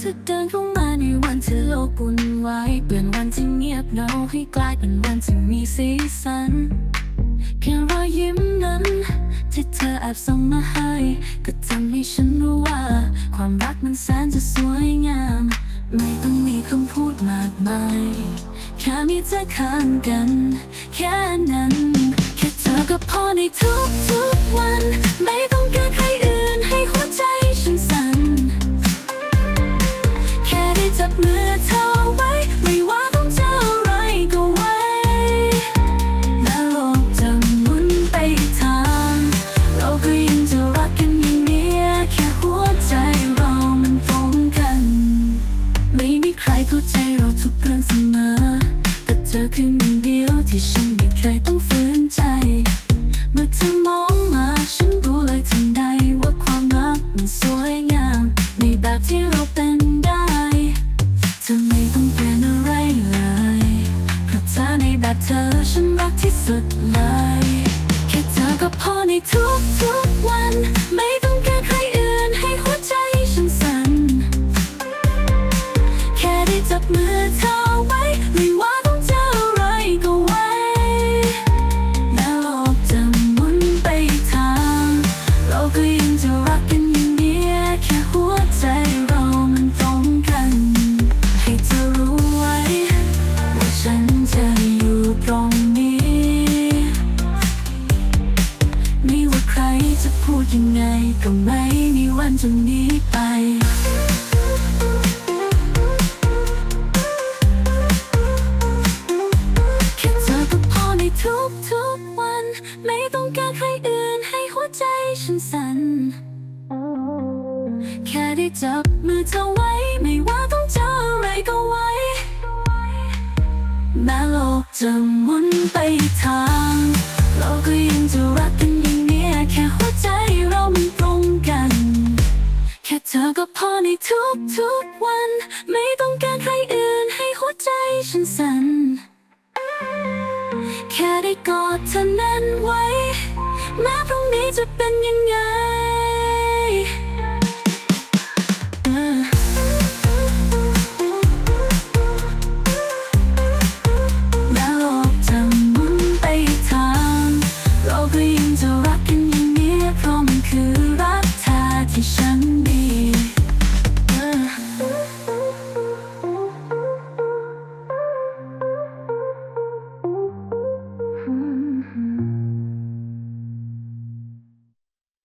เธอเดินเข้ามาในวันที่โลกวุ่นวายเปลี่ยนวันที่เงียบเหงาให้กลายเป็นวันที่มีสีสันแค่รอยยิ้มนั้น ที่เธอแอบส่งมาให้ ก็ทำให้ฉันรู้ว่า ความรักมันแสนจะสวยงาม ไม่ต้องมีคำพูดมากมายแค่มีเธอข้างกัน แค่นั้น แค่เธอก็พอในทุกๆวันไม่ นึ่งเดียวที่ฉันไม่เคยต้องฝืนใจ เมื่อเธอมองมาฉันรู้เลยทันใดว่าความรักมันสวยงามในแบบที่เราเป็นได้เธอไม่ต้องเปลี่ยนอะไรเลยเพราะเธอในแบบเธอฉันรักที่สุดเลย แค่เธอก็พอในทุกทุกๆวันไม่ พูดยังไงก็ไม่มีวันจะหนีไปแค่เธอก็พอในทุกทุกๆวัน ไม่ต้องการใครอื่นให้หัวใจฉันสั่น แค่ได้จับมือเธอไว้ ไม่ว่าต้องเจออะไรก็ไว้แม้โลกจะหมุนไปทาง เราก็ยังจะรักกันอย่างนี้แค่หัวใจ ทุกทุกวัน ไม่ต้องการใครอื่นให้หัวใจฉันสั่น แค่ได้กอดเธอนั้นไว้ แม้พรุ่งนี้จะเป็นยังไง